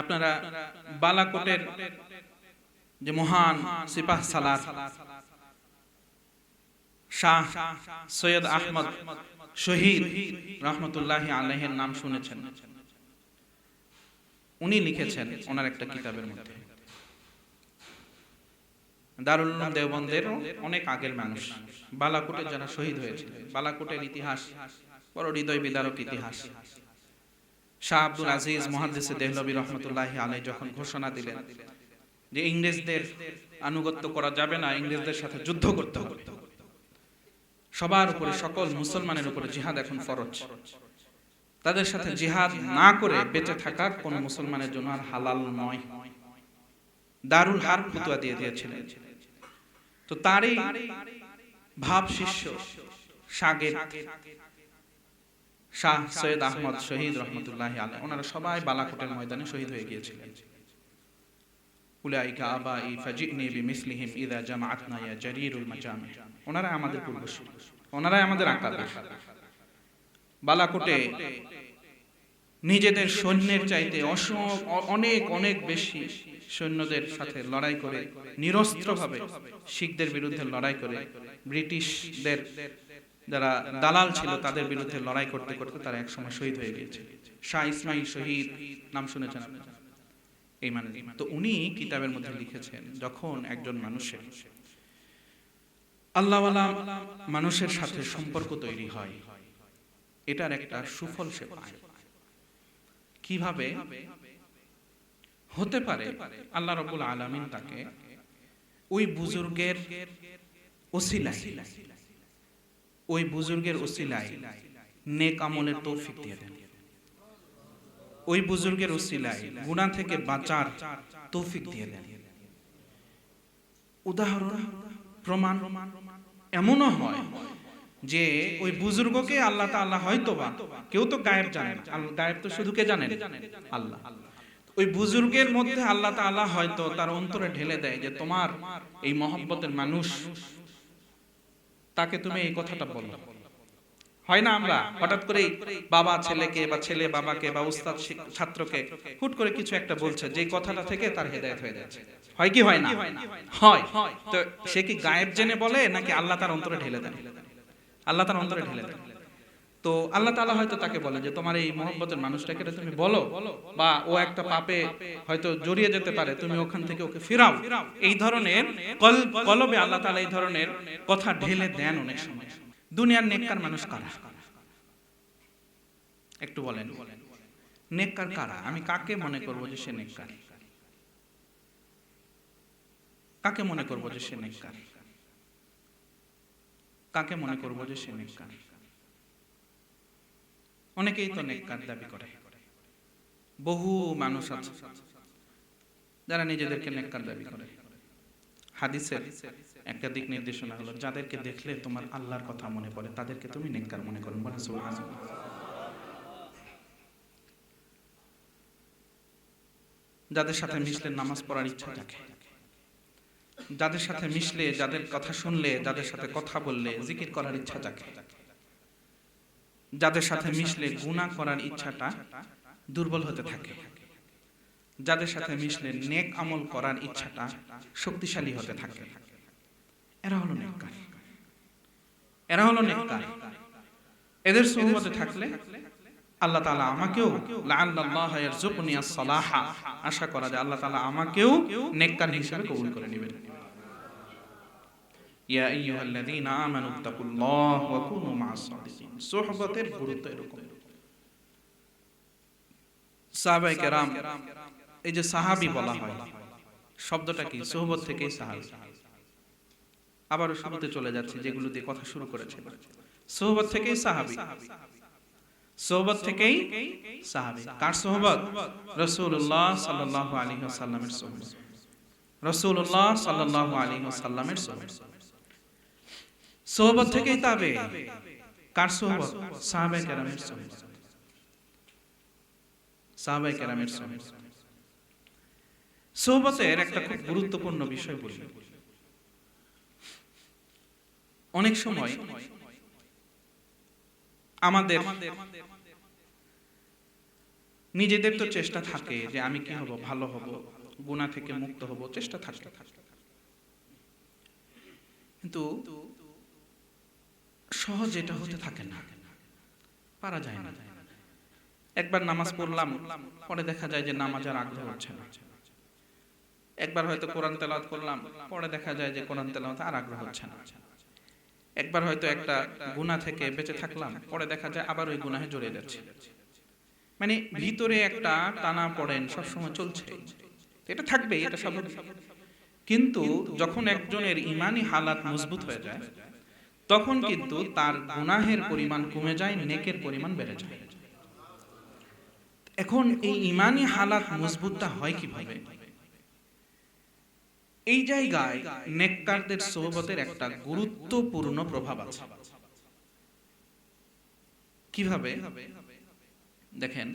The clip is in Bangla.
আপনারা বালাকোটের যে মহান সিপাহ সালার শাহ সৈয়দ আহমদ শহীদ রহমতুল্লাহ আলহের নাম শুনেছেন। উনি লিখেছেন ওনার একটা কিতাবের মধ্যে। দারুল দেওবন্দের অনেক আগের মানুষ। বালাকোটে যারা শহীদ হয়েছিলেন বালাকোটের ইতিহাস বড় হৃদয় বিদারক ইতিহাস। শাহ আব্দুল আজিজ মহাদিসে দেহলবী রহমতুল্লাহ আলাই যখন ঘোষণা দিলেন যে ইংরেজদের আনুগত্য করা যাবে না ইংরেজদের সাথে যুদ্ধ করতে হবে। সবার উপরে সকল মুসলমানের উপরে জিহাদ এখন ফরজ। তাদের সাথে জিহাদ না করে বেঁচে থাকা কোন মুসলমানের জন্য আর হালাল নয়। দারুল হার ফতুয়া দিয়ে দিয়েছিলেন। তো তারই ভাব শিষ্য সাগের শাহ সৈয়দ আহমদ শহীদ রহমতুল্লাহ আলাই ওনারা সবাই বালাকোটের ময়দানে শহীদ হয়ে গিয়েছিলেন। উলাইকা আবাই ফাজিনি বিমিসলিহিম ইদা জামাআতনা ইয়া জারিরুল মাজামি। ওনারা আমাদের পূর্বসূরি ওনারাই আমাদের আকার বালাকোটে নিজেদের সৈন্যের চাইতে অনেক অনেক বেশি সৈন্যদের সাথে লড়াই করে নিরস্ত্রভাবে শিখদের বিরুদ্ধে লড়াই করে ব্রিটিশদের যারা দালাল ছিল তাদের বিরুদ্ধে লড়াই করতে করতে তারা একসময় শহীদ হয়ে গিয়েছে। শাহ ইসমাইল শহীদ, নাম শুনেছেন এই মানে তো উনি কিতাবের মধ্যে লিখেছেন, যখন একজন মানুষের আল্লাহওয়ালা মানুষের সাথে সম্পর্ক তৈরি হয়, এটার একটা সুফল সে পায়। কীভাবে? হতে পারে আল্লাহ রবুল আলমিন তাকে ওই বুজুর্গের ওসিলাই ওই বুজুর্গের ওসিলাই নেক আমলের তৌফিক দিয়ে দেন। ওই বুজুর্গের ওসিলাই গুণা থেকে বাঁচার তৌফিক দিয়ে দেন। উদাহরণ, প্রমাণ এমনও হয় যে ওই বুজুর্গকে আল্লাহ তাআলা হয়তো বা কেউ তো গায়েব জানেন গায়েব তো শুধু কে জানেন? আল্লাহ। ওই বুজুর্গের মধ্যে আল্লাহ তাআলা হয়তো তার অন্তরে ঢেলে দেয় যে তোমার এই মহব্বতের মানুষ তাকে তুমি এই কথাটা বলো। হয় না আমরা? হঠাৎ করে বাবা ছেলেকে বা ছেলে বাবাকে বা উস্তাদ ছাত্রকে হুট করে কিছু একটা বলছে যে কথাটা থেকে তার হেদায়ত হয়ে যাচ্ছে। হয় কি হয় না? হয় তো সে কি গায়েব জেনে বলে নাকি আল্লাহ তার অন্তরে ঢেলে দেন? আল্লাহ তার অন্তরে ঢেলে দেন। তো আল্লাহ তালা হয়তো তাকে বলে যে, তোমার এই মহব্বতের মানুষটাকে তুমি বলো বা ও একটা পাপে হয়তো জড়িয়ে যেতে পারে, তুমি ওখান থেকে ওকে ফিরাও। এই ধরনের কলবে আল্লাহ তালা এই ধরনের কথা ঢেলে দেন অনেক সময়। দুনিয়ার নেককার মানুষ কারা? একটু বলেন। নেককার কারা? আমি কাকে মনে করব যে সে নেককার? কাকে মনে করব যে সে নেককার? কাকে মনে করব যে সে নেককার? অনেকেই তো নেককার দাবি করে। বহু মানুষ আছে যারা নিজেদেরকে নেককার দাবি করে। হাদিসের একটা দিক নির্দেশনা হলো, যাদেরকে দেখলে তোমার আল্লাহর কথা মনে পড়ে, তাদেরকে তুমি নেককার মনে করো। বলে যাদের সাথে মিশলে নামাজ পড়ার ইচ্ছা থাকে। যাদের সাথে মিশলে, যাদের কথা শুনলে, যাদের সাথে কথা বললে, জিকির করার ইচ্ছা থাকে। যাদের সাথে মিশলে গুণা করার ইচ্ছাটা দুর্বল হতে থাকে। যাদের সাথে মিশলে নেক আমল করার ইচ্ছাটা শক্তিশালী হতে থাকে। এরা হলো নেককার। এরা হলো নেককার। এদের সোহবতে থাকলে আল্লাহ তাআলা আমাকেও আশা করা যায় আল্লাহ তাআলা আমাকেও নেককার হিসেবে কবুল করে নেবেন। আবারও শুরুতে চলে যাচ্ছে, যেগুলো দিয়ে কথা শুরু করেছে সোহবত থেকেই সাহাবী। সোহবত থেকেই সাহাবী। কার সোহবত? রাসূলুল্লাহ সাল্লাল্লাহু আলাইহি ওয়াসাল্লামের সোহবত। রাসূলুল্লাহ সাল্লাল্লাহু আলাইহি ওয়াসাল্লামের সোহবত। সোহবত থেকেই তাবে। কার সোহবত? সাহাবায়ে কেরামের সোহবত। সাহাবায়ে কেরামের সোহবত। সোহবতের একটা খুব গুরুত্বপূর্ণ বিষয় বলি। অনেক সময় আমাদের নিজেদের তো চেষ্টা থাকে যে আমি কি হব ভালো হব গুণা থেকে মুক্ত হব চেষ্টা থাকে। কিন্তু সহজ এটা হতে থাকে না। পারা যায় না। একবার নামাজ পড়লাম, পরে দেখা যায় যে নামাজ আর আগ্রহ হচ্ছে না। একবার হয়তো কোরআন তেলাওয়াত করলাম, পরে দেখা যায় যে কোরআন তেলাওয়াত আর আগ্রহ হচ্ছে না। একবার হয়তো একটা গুনাহ থেকে বেঁচে থাকলাম, পরে দেখা যায় আবার ওই গুনাহে জড়িয়ে যাচ্ছে। মানে ভিতরে একটা টানা পড়েন সবসময় চলছে। এটা থাকবে এটা স্বাভাবিক। কিন্তু যখন একজনের ইমানি হালাত মজবুত হয়ে যায় তখন কিন্তু তার গুনাহের পরিমাণ কমে যায় নেকের পরিমাণ বেড়ে যায়। এখন এই ইমানি হালাত মজবুতটা হয় কীভাবে? এই জায়গায় নেককারদের সোহবতের একটা গুরুত্বপূর্ণ প্রভাব আছে। কীভাবে? দেখেন।